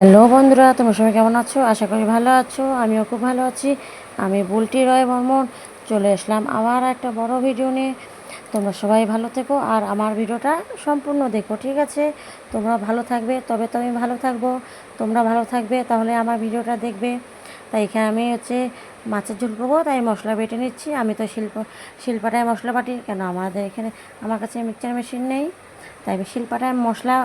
Hello বন্ধুরা, তোমরা সবাই কেমন আছো? আশা করি ভালো আছো, আমিও খুব ভালো আছি। আমি বুলটি রয় বর্মন, চলে আসলাম আবার একটা বড় ভিডিও নিয়ে। তোমরা সবাই ভালো থেকো আর আমার ভিডিওটা সম্পূর্ণ দেখো, ঠিক আছে? তোমরা ভালো থাকবে, তবে তো আমি ভালো থাকব। তোমরা ভালো থাকবে, তাহলে আমার ভিডিওটা দেখবে। তাই এখানে আমি হচ্ছে মাছের ঝোল করব, তাই মশলা বেটে নিচ্ছি। আমি তো শিল্প, শিল্পাটায় মশলা বাটি, কেন আমাদের এখানে, আমার কাছে মিক্সচার মেশিন নেই। তাই আমি শিল্পাটায় মশলা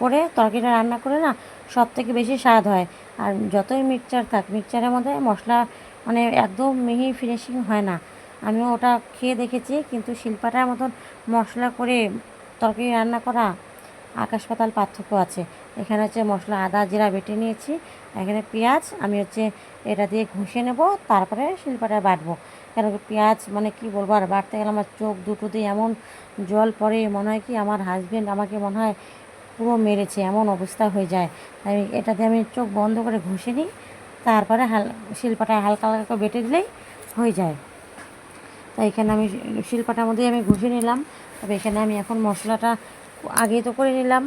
করে তরকারিটা রান্না করে না সব থেকে বেশি স্বাদ হয়। আর যতই মিক্সচার থাক, মিক্সচারের মধ্যে মশলা মানে একদম মিহি ফিনিশিং হয় না। আমিও ওটা খেয়ে দেখেছি, কিন্তু শিল্পাটার মতন মশলা করে তরকারি রান্না করা আকাশ পাতাল পার্থক্য আছে। এখানে হচ্ছে মশলা, আদা, জিরা বেটে নিয়েছি, এখানে পেঁয়াজ, আমি হচ্ছে এটা দিয়ে ঘষে নেব, তারপরে শিল্পাটা বাটবো। কেন পেঁয়াজ মানে কি বলব, আর বাটতে গেলে আমার চোখ দুটো দিয়ে এমন জল পড়ে, মনে হয় কি আমার হাজবেন্ড আমাকে মনে হয় পুরো মেরেছে, এমন অবস্থা হয়ে যায়। তাই এটাতে আমি চোখ বন্ধ করে ঘষে নিই, তারপরে হাল, শিল্পাটা হালকা হালকা করে বেটে দিলেই হয়ে যায়। তাই এখানে আমি শিল্পাটার মধ্যেই আমি ঘষে নিলাম। তবে এখানে আমি এখন মশলাটা আগে তো করে নিলাম।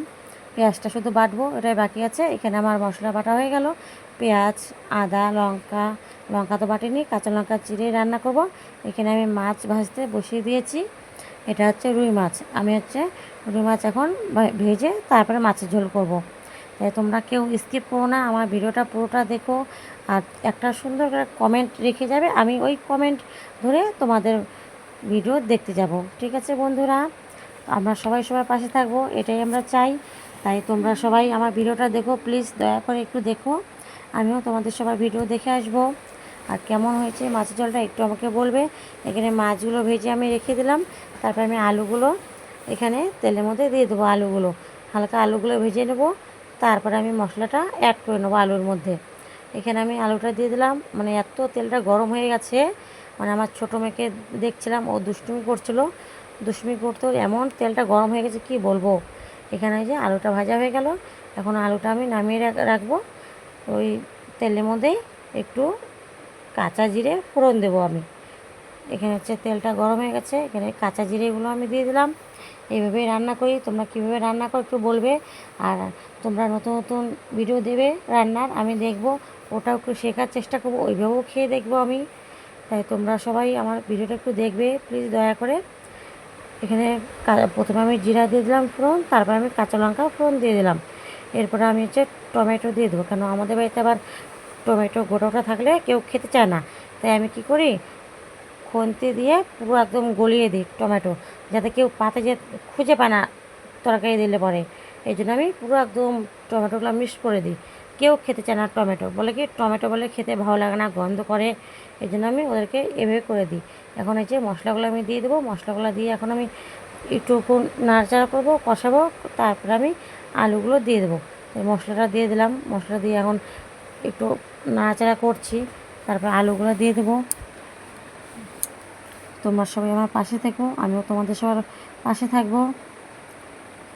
পেঁয়াজটা শুধু বাটবো, এটাই বাকি আছে। এখানে আমার মশলা বাটা হয়ে গেল। পেঁয়াজ, আদা, লঙ্কা লঙ্কা তো বাটিনি, কাঁচা লঙ্কা চিড়ে রান্না করব। এখানে আমি মাছ ভাজতে বসিয়ে দিয়েছি। এটা হচ্ছে রুই মাছ। আমি হচ্ছে রুই মাছ এখন ভেজে তারপরে মাছের ঝোল করব। তাই তোমরা কেউ স্কিপ করো না, আমার ভিডিওটা পুরোটা দেখো। আর একটা সুন্দর করে কমেন্ট রেখে যাবে, আমি ওই কমেন্ট ধরে তোমাদের ভিডিও দেখতে যাব। ঠিক আছে বন্ধুরা? আমরা সবাই সবার পাশে থাকব, এটাই আমরা চাই। তাই তোমরা সবাই আমার ভিডিওটা দেখো প্লিজ দয়া করে একটু দেখো। আমিও তোমাদের সবার ভিডিও দেখে আসব। আর কেমন হয়েছে মাছের জলটা একটু আমাকে বলবে। এখানে মাছগুলো ভেজে আমি রেখে দিলাম। তারপর আমি আলুগুলো এখানে তেলের মধ্যে দিয়ে দেবো আলুগুলো। হালকা আলুগুলো ভেজে নেব। তারপরে আমি মশলাটা অ্যাড করে নেব আলুর মধ্যে। এখানে আমি আলুটা দিয়ে দিলাম। মানে এত তেলটা গরম হয়ে গেছে। মানে আমার ছোটো মেয়েকে দেখছিলাম, ও দুষ্টুমি করছিল। দুষ্টুমি করতো এমন তেলটা গরম হয়ে গেছে, কি বলব? এখানে যে আলুটা ভাজা হয়ে গেল। এখন আলুটা আমি নামিয়ে রাখব। ওই তেলের মধ্যেই একটু কাঁচা জিরে ফোড়ন দেবো আমি। এখানে হচ্ছে তেলটা গরম হয়ে গেছে, এখানে কাঁচা জিরেগুলো আমি দিয়ে দিলাম। এইভাবেই রান্না করি, তোমরা কীভাবে রান্না করো একটু বলবে। আর তোমরা নতুন নতুন ভিডিও দেবে রান্নার, আমি দেখব, ওটাও একটু শেখার চেষ্টা করব, ওইভাবেও খেয়ে দেখব আমি। তাই তোমরা সবাই আমার ভিডিওটা একটু দেখবে প্লিজ দয়া করে। এখানে প্রথমে আমি জিরা দিয়ে দিলাম ফোড়ন, তারপর আমি কাঁচা লঙ্কা ফোড়ন দিয়ে দিলাম। এরপরে আমি হচ্ছে টমেটো দিয়ে দেবো, কেন আমাদের বাড়িতে আবার টমেটো গোটা গোটা থাকলে কেউ খেতে চায় না। তাই আমি কি করি? খুন্তি দিয়ে পুরো একদম গলিয়ে দিই টমেটো, যাতে কেউ পাতে যে খুঁজে পায় না তরকারি দিলে পরে। এই জন্য আমি পুরো একদম টমেটোগুলো মিক্স করে দিই। কেউ খেতে চায় না টমেটো, বলে কি টমেটো বলে খেতে ভালো লাগে না, গন্ধ করে। এই জন্য আমি ওদেরকে এভাবে করে দিই। এখন এই যে মশলাগুলো আমি দিয়ে দেবো, মশলাগুলো দিয়ে এখন আমি একটু নাড়াচাড়া করব, কষাবো, তারপরে আমি আলুগুলো দিয়ে দেবো। মশলাটা দিয়ে দিলাম, মশলা দিয়ে এখন একটু নাড়াচাড়া করছি, তারপর আলুগুলো দিয়ে দেবো। তোমরা সবাই আমার পাশে থেকো, আমিও তোমাদের সবার পাশে থাকব।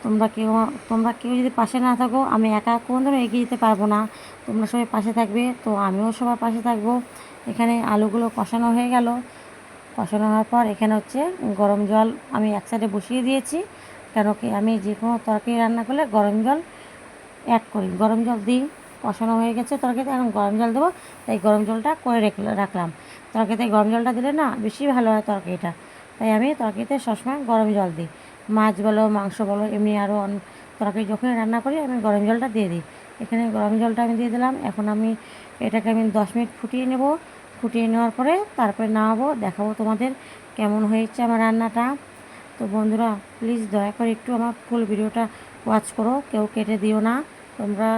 তোমরা কেউ তোমরা কেউ যদি পাশে না থাকো, আমি একা কোনোদিনও এগিয়ে যেতে পারব না। তোমরা সবাই পাশে থাকবে, তো আমিও সবার পাশে থাকব। এখানে আলুগুলো কষানো হয়ে গেল। কষানো হওয়ার পর এখানে হচ্ছে গরম জল আমি এক সাইডে বসিয়ে দিয়েছি। কেন কি আমি যে কোনো তরকারি রান্না করলে গরম জল অ্যাড করি, গরম জল দিই। কষানো হয়ে গেছে, তরকারিতে এখন গরম জল দেবো, তাই গরম জলটা করে রেখে রাখলাম। তরকারিতে গরম জলটা দিলে না বেশি ভালো হয় তরকারিটা, তাই আমি তরকারিতে সবসময় গরম জল দিই। মাছ বলো, মাংস বলো, এমনি আরও তরকারি যখনই রান্না করি আমি গরম জলটা দিয়ে দিই। এখানে গরম জলটা আমি দিয়ে দিলাম, এখন আমি এটাকে আমি দশ মিনিট ফুটিয়ে নেব। ফুটিয়ে নেওয়ার পরে তারপরে নামাবো, দেখাবো তোমাদের কেমন হয়েছে আমার রান্নাটা। তো বন্ধুরা প্লিজ দয়া করে একটু আমার ফুল ভিডিওটা ওয়াচ করো, কেউ কেটে দিও না। তোমরা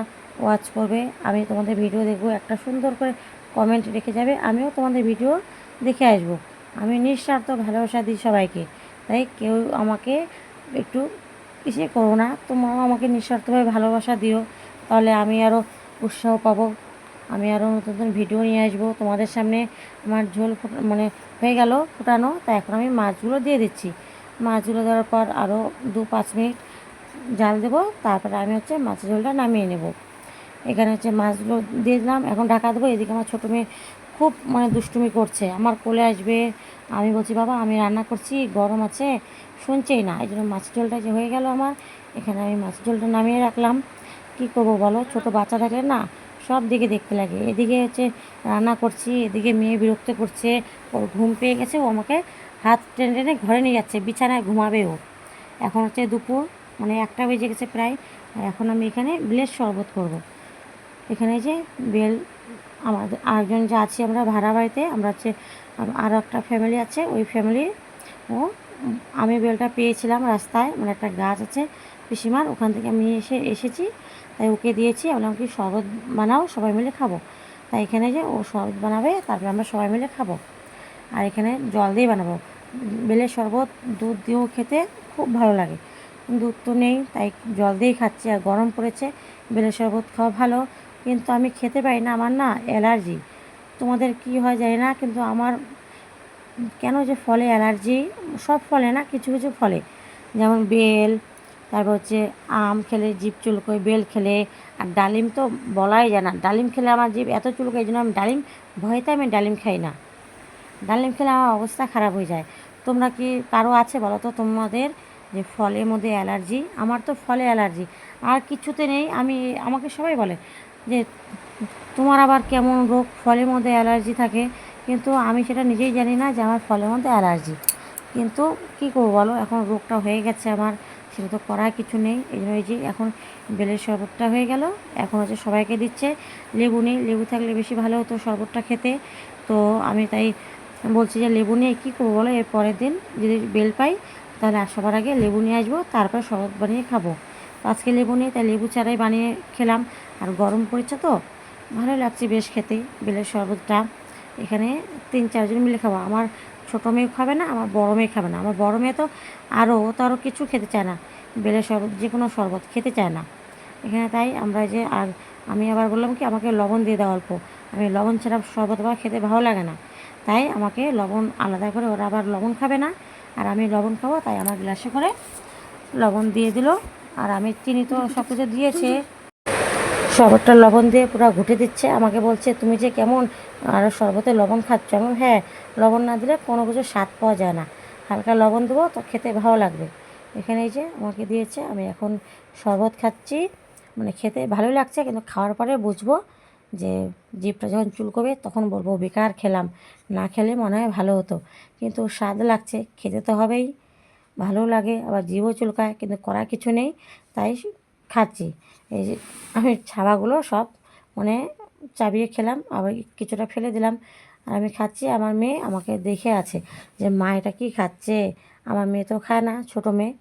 ওয়াচ করবে। আমি তোমাদের ভিডিও দেখব, একটা সুন্দর করে কমেন্ট রেখে যাবে, আমিও তোমাদের ভিডিও দেখে আসব। আমি নিঃস্বার্থ ভালোবাসা দিই সবাইকে। তাই কেউ আমাকে একটু ইসে করো না, তোমরাও আমাকে নিঃস্বার্থভাবে ভালোবাসা দিও। তাহলে আমি আরও উৎসাহ পাবো। আমি আরও নতুন নতুন ভিডিও নিয়ে আসব। তোমাদের সামনে আমার ঝোল মানে হয়ে গেল ফুটানো, তাই এখন আমি মাছগুলো দিয়ে দিচ্ছি। মাছগুলো দেওয়ার পর আরও দু পাঁচ মিনিট জাল দেবো, তারপরে আমি হচ্ছে মাছের ঝোলটা নামিয়ে নেব। এখানে হচ্ছে মাছগুলো দিয়ে দিলাম। এখন ঢাকা দেবো, এদিকে আমার ছোটো মেয়ে খুব মানে দুষ্টুমি করছে। আমার কোলে আসবে, আমি বলছি, বাবা, আমি রান্না করছি, গরম আছে, শুনছেই না। এই জন্য মাছের ঝোলটা যে হয়ে গেল আমার, এখানে আমি মাছের ঝোলটা নামিয়ে রাখলাম। কী করব বলো? ছোটো বাচ্চা থাকলে না সব দিকে দেখতে লাগে। এদিকে হচ্ছে রান্না করছি, এদিকে মেয়ে বিরক্ত করছে, ওর ঘুম পেয়ে গেছে, ও আমাকে হাত টেনে টেনে ঘরে নিয়ে যাচ্ছে, বিছানায় ঘুমাবে ও। এখন হচ্ছে দুপুর মানে একটা বেজে গেছে প্রায় এখন আমি এখানে বেলের শরবত করব। এখানে যে বেল আমাদের আরেকজন যে আছি আমরা ভাড়া বাড়িতে, আমরা হচ্ছে আরও একটা ফ্যামিলি আছে, ওই ফ্যামিলি ও, আমি বেলটা পেয়েছিলাম রাস্তায় মানে একটা গাছ আছে পিসিমার, ওখান থেকে আমি এসে, এসেছি, তাই ওকে দিয়েছি, আমি বললাম কি শরবত বানাও, সবাই মিলে খাব। তাই এখানে যে ও শরবত বানাবে, তারপরে আমরা সবাই মিলে খাব। আর এখানে জল দিয়ে বানাবো। বেলের শরবত, দুধ দিয়েও খেতে খুব ভালো লাগে। দুধ তো নেই, তাই জল দিয়েই খাচ্ছি, আর গরম পড়েছে বেলের শরবত খাওয়া ভালো। কিন্তু আমি খেতে পারি না, আমার না অ্যালার্জি। তোমাদের কি হয় জানি না, কিন্তু আমার কেন যে ফলে অ্যালার্জি, সব ফলে না, কিছু কিছু ফলে। যেমন বেল, তারপর হচ্ছে আম খেলে জিভ চুলকোয় বেল খেলে, আর ডালিম তো বলাই যায় না। ডালিম খেলে আমার জিভ এত চুলকোয়, এই জন্য আমি ডালিম, ভয়েতে আমি ডালিম খাই না। ডালিম খেলে আমার অবস্থা খারাপ হয়ে যায়। তোমরা কি কারও আছে বলো তো তোমাদের যে ফলের মধ্যে অ্যালার্জি? আমার তো ফলে অ্যালার্জি। আর কিছুতে নেই, আমি, আমাকে সবাই বলে। যে তোমার আবার কেমন রোগ, ফলের মধ্যে অ্যালার্জি থাকে। কিন্তু আমি সেটা নিজেই জানি না যে আমার ফলের মধ্যে অ্যালার্জি। কিন্তু কী করব বলো? এখন রোগটা হয়ে গেছে আমার, সেটা তো করার কিছু নেই। এই জন্য যে এখন বেলের শরবতটা হয়ে গেল। এখন হচ্ছে সবাইকে দিচ্ছে। লেবু নেই। লেবু থাকলে বেশি ভালো হতো শরবতটা খেতে। তো আমি তাই বলছি যে লেবু নিয়ে কী করব বলো? এর পরের দিন যদি বেল পাই, তাহলে সবার আগে লেবু নিয়ে আসব। তারপর শরবত বানিয়ে খাব। আজকে লেবু নিয়ে তাই লেবু চারাই বানিয়ে খেলাম। আর গরম পড়েছে তো ভালো লাগছে বেশ খেতে, বেলের শরবতটা। এখানে তিন চারজন মিলে খাব। আমার ছোটো মেয়ে খাবে না, আমার বড়ো মেয়ে খাবে না। আমার বড়ো মেয়ে তো আরও তো আরও কিছু খেতে চায় না। বেলের শরবত, যে কোনো শরবত খেতে চায় না। এখানে তাই আমরা যে, আর আমি আবার বললাম কি, আমাকে লবণ দিয়ে দেওয়া অল্প। আমি লবণ ছাড়া শরবত আবার খেতে ভালো লাগে না। তাই আমাকে লবণ আলাদা করে, ওরা আবার লবণ খাবে না। আর আমি লবণ খাব, তাই আমার গ্লাসে করে লবণ দিয়ে দিল। আর আমি চিনি তো সব কিছু দিয়েছে। শরবতটা লবণ দিয়ে পুরো ঘুটে দিচ্ছে। আমাকে বলছে, তুমি যে কেমন আর শরবতে লবণ খাচ্ছ? আমি হ্যাঁ লবণ না দিলে কোনো কিছু স্বাদ পাওয়া যায় না। হালকা লবণ দেবো, তো খেতে ভালো লাগবে। এখানে এই যে আমাকে দিয়েছে, আমি এখন শরবত খাচ্ছি। মানে খেতে ভালোই লাগছে, কিন্তু খাওয়ার পরে বুঝব যে জিভটা যখন চুলকবে, তখন বলব, বেকার খেলাম। না খেলে মনে হয় ভালো হতো। কিন্তু স্বাদ লাগছে, খেতে তো হবেই। ভালো লাগে, আবার জিভও চুলকায়, কিন্তু করার কিছু নেই, তাই খাচ্ছি। এই যে আমি ছাবাগুলো সব মানে চাবিয়ে খেলাম, আবার কিছুটা ফেলে দিলাম। আর আমি খাচ্ছি, আমার মেয়ে আমাকে দেখে আছে যে, মা, এটা কী খাচ্ছে? আমার মেয়ে তো খায় না, ছোটো মেয়ে।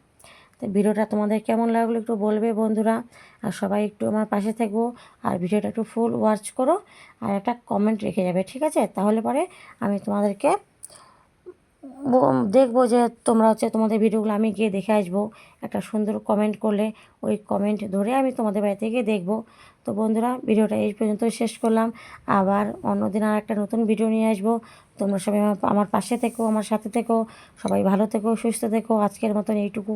তো ভিডিওটা তোমাদের কেমন লাগল একটু বলবে বন্ধুরা, আর সবাই একটু আমার পাশে থাকব আর ভিডিওটা একটু ফুল ওয়াচ করো, আর একটা কমেন্ট রেখে যাবে, ঠিক আছে? তাহলে পরে আমি তোমাদেরকে দেখব যে তোমরা হচ্ছে তোমাদের ভিডিওগুলো আমি গিয়ে দেখে আসব। একটা সুন্দর কমেন্ট করলে ওই কমেন্ট ধরে আমি তোমাদের বাড়িতে গিয়ে দেখব। তো বন্ধুরা, ভিডিওটা এই পর্যন্ত শেষ করলাম। আবার অন্যদিন আর একটা নতুন ভিডিও নিয়ে আসব। তোমরা সবাই আমার পাশে থেকো, আমার সাথে থেকো, সবাই ভালো থেকো, সুস্থ থেকো। আজকের মতন এইটুকু।